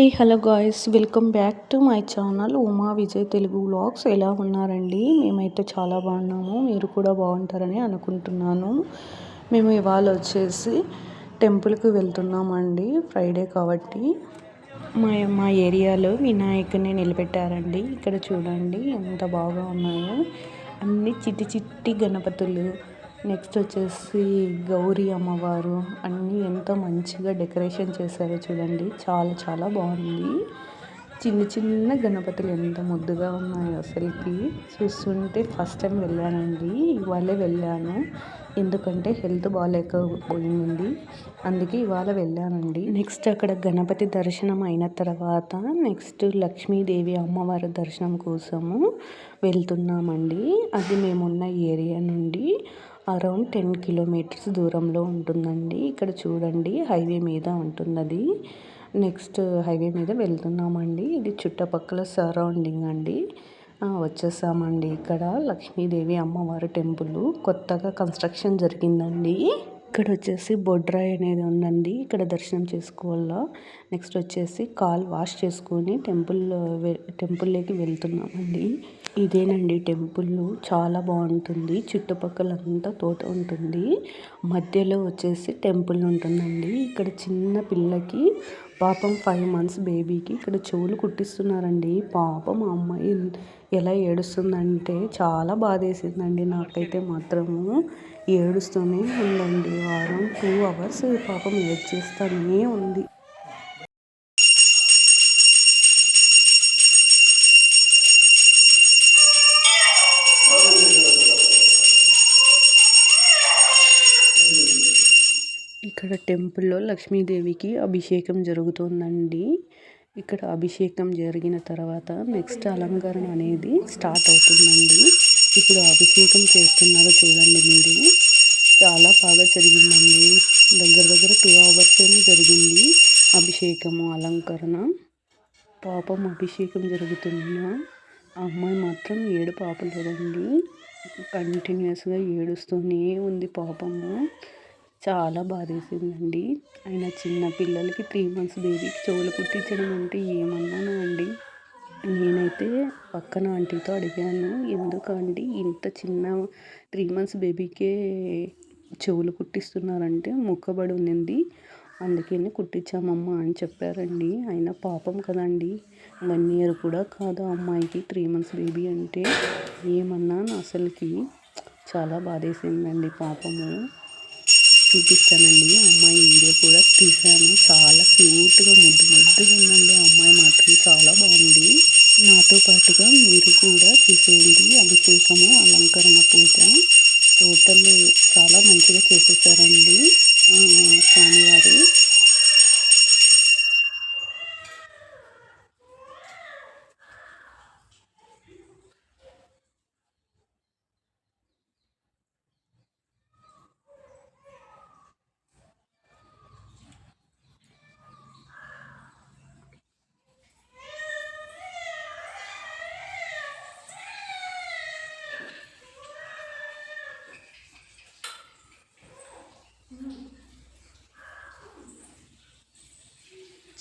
Hey hello guys welcome back to my channel Uma Vijay Telugu vlogs ఎలా ఉన్నారండి? మేమైతే చాలా బాగున్నాము. మీరు కూడా బాగుంటారని అనుకుంటున్నాను. మేము ఇవాళ వచ్చేసి టెంపుల్కి వెళ్తున్నామండి ఫ్రైడే కాబట్టి. మా మా ఏరియాలో వినాయకుని నిలబెట్టారండి. ఇక్కడ చూడండి ఎంత బాగా ఉన్నాయో. అన్ని చిట్టి చిట్టి గణపతులు. నెక్స్ట్ వచ్చేసి గౌరీ అమ్మవారు. అన్నీ ఎంతో మంచిగా డెకరేషన్ చేశారో చూడండి. చాలా చాలా బాగుంది. చిన్న చిన్న గణపతులు ఎంత ముద్దుగా ఉన్నాయో అసలుకి. చూస్తుంటే ఫస్ట్ టైం వెళ్ళానండి. ఇవాళే వెళ్ళాను. ఎందుకంటే హెల్త్ బాగాలేకపోయింది అందుకే ఇవాళ వెళ్ళానండి. నెక్స్ట్ అక్కడ గణపతి దర్శనం అయిన తర్వాత నెక్స్ట్ లక్ష్మీదేవి అమ్మవారి దర్శనం కోసము వెళ్తున్నామండి. అది మేమున్న ఏరియా నుండి. అరౌండ్ టెన్ కిలోమీటర్స్ దూరంలో ఉంటుందండి. ఇక్కడ చూడండి హైవే మీద ఉంటున్నది. నెక్స్ట్ హైవే మీద వెళ్తున్నామండి. ఇది చుట్టుపక్కల సరౌండింగ్ అండి. వచ్చేసామండి ఇక్కడ. లక్ష్మీదేవి అమ్మవారి టెంపుల్. కొత్తగా కన్స్ట్రక్షన్ జరిగిందండి. ఇక్కడ వచ్చేసి బొడ్రాయి అనేది ఉందండి. ఇక్కడ దర్శనం చేసుకోవాలా. నెక్స్ట్ వచ్చేసి కాల్ వాష్ చేసుకొని టెంపుల్ టెంపుల్లోకి వెళ్తున్నామండి. ఇదేనండి టెంపుల్ చాలా బాగుంటుంది. చుట్టుపక్కల అంతా తోట ఉంటుంది. మధ్యలో వచ్చేసి టెంపుల్ ఉంటుందండి. ఇక్కడ చిన్న పిల్లకి పాపం ఫైవ్ మంత్స్ బేబీకి ఇక్కడ చెవులు కుట్టిస్తున్నారండి. పాపం అమ్మాయి ఎలా ఏడుస్తుందంటే చాలా బాధేసిందండి. నాకైతే మాత్రము ఏడుస్తూనే ఉందండి. వారం టూ అవర్స్ పాపం ఏడ్ చేస్తూనే ఉంది. ఇక్కడ టెంపుల్లో లక్ష్మీదేవికి అభిషేకం జరుగుతుందండి. ఇక్కడ అభిషేకం జరిగిన తర్వాత నెక్స్ట్ అలంకరణ అనేది స్టార్ట్ అవుతుందండి. ఇప్పుడు అభిషేకం చేస్తున్నారు చూడండి మీరు. చాలా బాగా జరిగిందండి. దగ్గర దగ్గర టూ అవర్స్ ఏమో జరిగింది అభిషేకము అలంకరణ. పాపం అభిషేకం జరుగుతున్న అమ్మాయి మాత్రం ఏడు పాపలేదండి కంటిన్యూస్గా ఏడుస్తూనే ఉంది పాపము. చాలా బాధేసిందండి ఆయన చిన్న పిల్లలకి త్రీ మంత్స్ బేబీకి చెవులు కుట్టించడం అంటే ఏమన్నానా అండి? నేనైతే పక్కన ఆంటీతో అడిగాను ఎందుకండి ఇంత చిన్న త్రీ మంత్స్ బేబీకే చెవులు కుట్టిస్తున్నారంటే మొక్కబడి ఉన్నింది అందుకని కుట్టించామమ్మా అని చెప్పారండి. ఆయన పాపం కదండి. వన్ ఇయర్ కూడా కాదు అమ్మాయికి త్రీ మంత్స్ బేబీ అంటే. ఏమన్నాను అసలుకి? చాలా బాధేసిందండి పాపము. చూపిస్తానండి. అమ్మాయి వీడియో కూడా తీశాను. చాలా క్యూట్గా ముద్దు ముద్దుగా ఉందండి. అమ్మాయి మాత్రం చాలా బాగుంది. నాతో పాటుగా మీరు కూడా చూసేయండి. అభిషేకము అలంకరణ పూజ టోటల్ చాలా మంచిగా చేసేసారండి. స్వామివారు.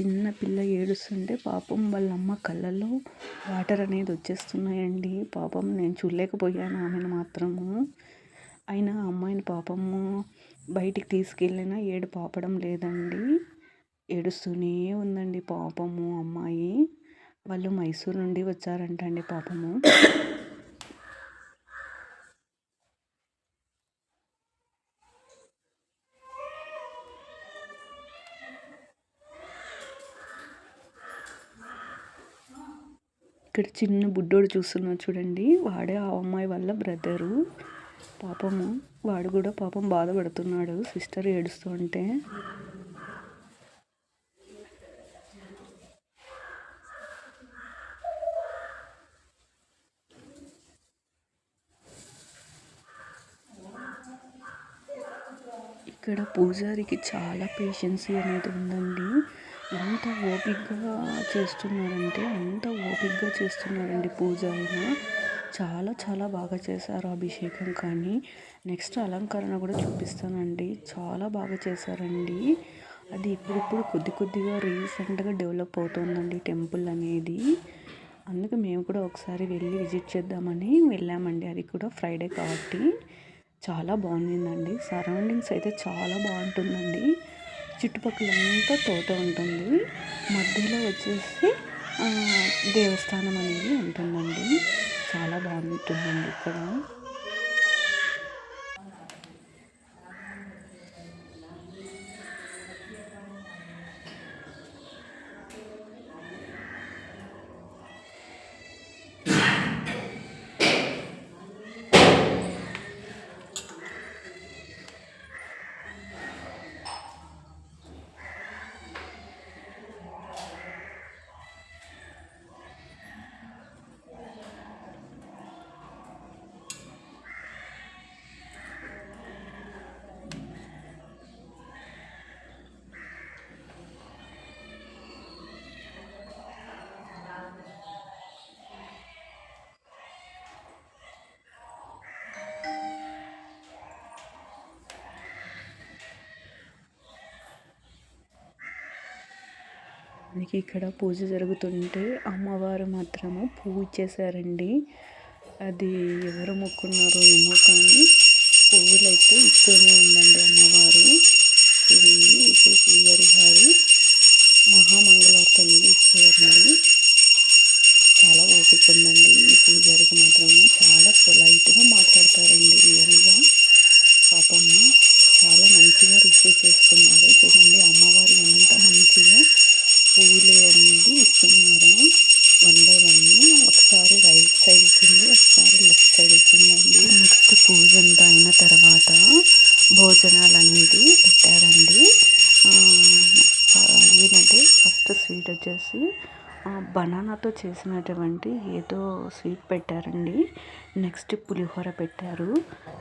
చిన్న పిల్ల ఏడుస్తుంటే పాపం వాళ్ళ అమ్మ కళ్ళల్లో వాటర్ అనేది వచ్చేస్తున్నాయండి. పాపం నేను చూడలేకపోయాను ఆమెను మాత్రము. అయినా అమ్మాయిని పాపము బయటికి తీసుకెళ్ళినా ఏడు పాపడం లేదండి. ఏడుస్తూనే ఉందండి పాపము అమ్మాయి. వాళ్ళు మైసూర్ నుండి వచ్చారంటండి పాపము. ఇక్కడ చిన్న బుడ్డోడు చూస్తున్నాడు చూడండి. వాడే ఆ అమ్మాయి వాళ్ళ బ్రదరు. పాపము వాడు కూడా పాపం బాధపడుతున్నాడు. సిస్టర్ ఏడుస్తూ ఉంటే. ఇక్కడ పూజారికి చాలా పేషెన్సీ అనేది ఉందండి. ఎంత ఓపికగా చేస్తున్నారంటే అంత ఓపికగా చేస్తున్నారండి పూజ అయినా. చాలా చాలా బాగా చేశారు అభిషేకం. కానీ నెక్స్ట్ అలంకరణ కూడా చూపిస్తానండి. చాలా బాగా చేశారండి. అది ఇప్పుడిప్పుడు కొద్ది కొద్దిగా రీసెంట్గా డెవలప్ అవుతుందండి టెంపుల్ అనేది. అందుకే మేము కూడా ఒకసారి వెళ్ళి విజిట్ చేద్దామని వెళ్ళామండి. అది కూడా ఫ్రైడే కాబట్టి. చాలా బాగుండిందండి సరౌండింగ్స్ అయితే చాలా బాగుంటుందండి. చుట్టుపక్కల అంతా తోట ఉంటుంది. మధ్యలో వచ్చేసి దేవస్థానం అనేది ఉంటుందండి. చాలా బాగుంటుందండి ఇక్కడ. మనకి ఇక్కడ పూజ జరుగుతుంటే అమ్మవారు మాత్రము పూజ చేశారండి. అది ఎవరు మొక్కున్నారో ఏమో కానీ పువ్వులు అయితే ఇస్తూనే ఉందండి అమ్మవారు. చూడండి ఇప్పుడు పూజారి గారు పెట్టారండి నెక్స్ట్ పూజ అంతా అయిన తర్వాత భోజనాలు అనేది పెట్టారండి ఏంటంటే ఫస్ట్ స్వీట్ వచ్చేసి బనానాతో చేసినటువంటి ఏదో స్వీట్ పెట్టారండి. నెక్స్ట్ పులిహోర పెట్టారు.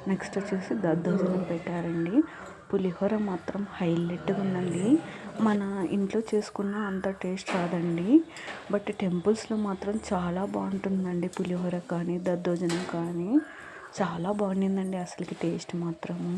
నెక్స్ట్ వచ్చేసి దద్దోజనం పెట్టారండి. పులిహోర మాత్రం హైలైట్గా ఉందండి. మన ఇంట్లో చేసుకున్న అంత టేస్ట్ రాదండి. బట్ టెంపుల్స్లో మాత్రం చాలా బాగుంటుందండి పులిహోర కానీ దద్దోజనం కానీ. చాలా బాగుండిందండి అసలుకి టేస్ట్ మాత్రము.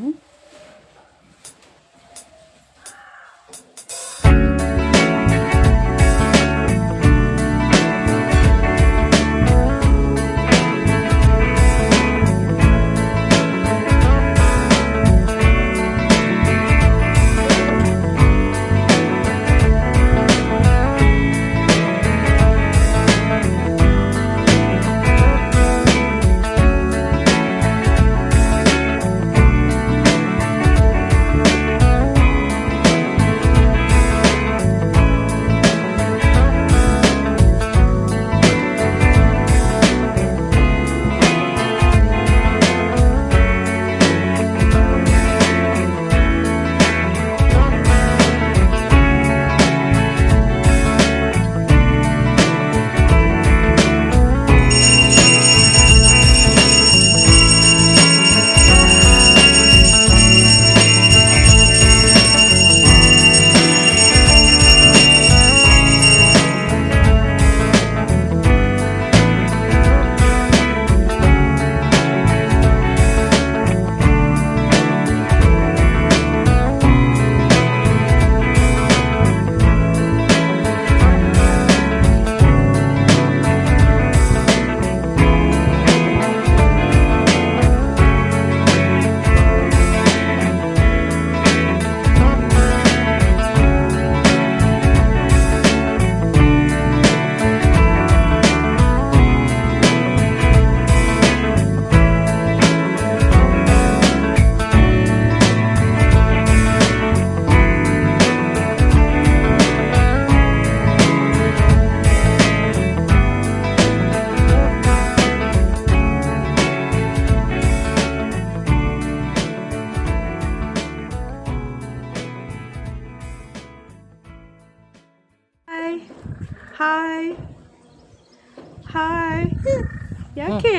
ಹಾಯ್ ಯಾಕೆ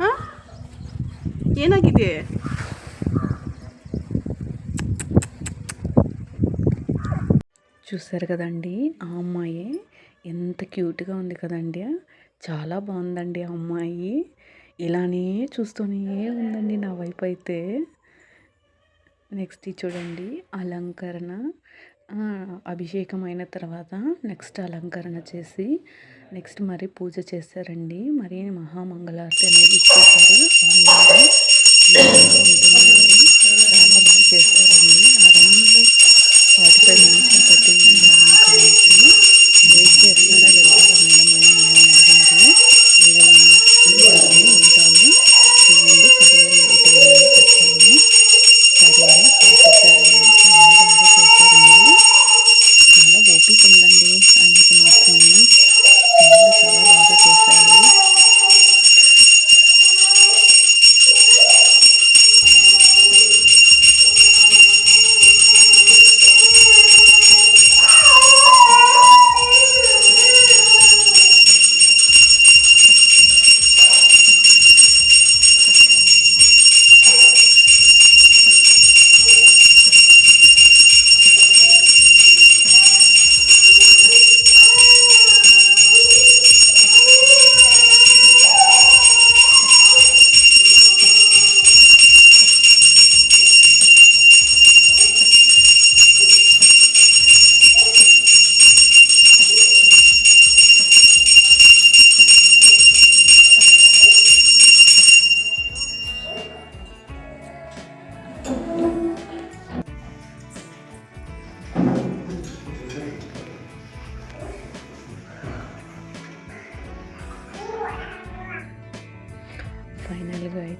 ಹಾಂ ಏನಾಗಿದೆ చూసారు కదండి ఆ అమ్మాయి ఎంత క్యూట్గా ఉంది కదండి చాలా బాగుందండి ఆ అమ్మాయి ఇలానే చూస్తూనే ఉందండి నా వైపు అయితే నెక్స్ట్ ఇది చూడండి అలంకరణ ఆ, అభిషేకం అయిన తర్వాత నెక్స్ట్ అలంకరణ చేసి నెక్స్ట్ మరి పూజ చేశారండి మరి మహామంగళారతి అనేది ఇచ్చేసారు స్వామివారు ఉంటుందండి. చాలా బాగా చేశారండి అరౌండ్ ఫార్టీ ఫైవ్ మినిట్స్ పట్టిందండి అలంకరణకి. వెయిట్ చేస్తారా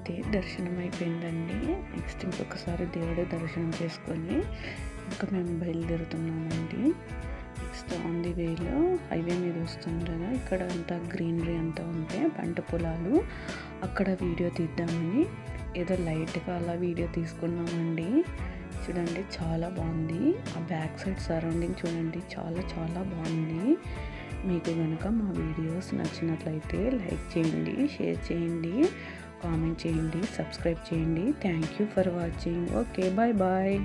అయితే దర్శనం అయిపోయిందండి నెక్స్ట్ ఇంకొకసారి దేవుడు దర్శనం చేసుకొని ఇంకా మేము బయలుదేరుతున్నామండి. నెక్స్ట్ ఆన్ ది వేలో హైవే మీద వస్తుండగా ఇక్కడ అంతా గ్రీనరీ అంతా ఉంటే పంట పొలాలు అక్కడ వీడియో తీద్దామని. ఏదో లైట్గా అలా వీడియో తీసుకున్నామండి. చూడండి చాలా బాగుంది. ఆ బ్యాక్ సైడ్ సరౌండింగ్ చూడండి చాలా చాలా బాగుంది. మీకు కనుక మా వీడియోస్ నచ్చినట్లయితే లైక్ చేయండి షేర్ చేయండి. కామెంట్ చేయండి సబ్స్క్రైబ్ చేయండి. Thank you for watching okay bye bye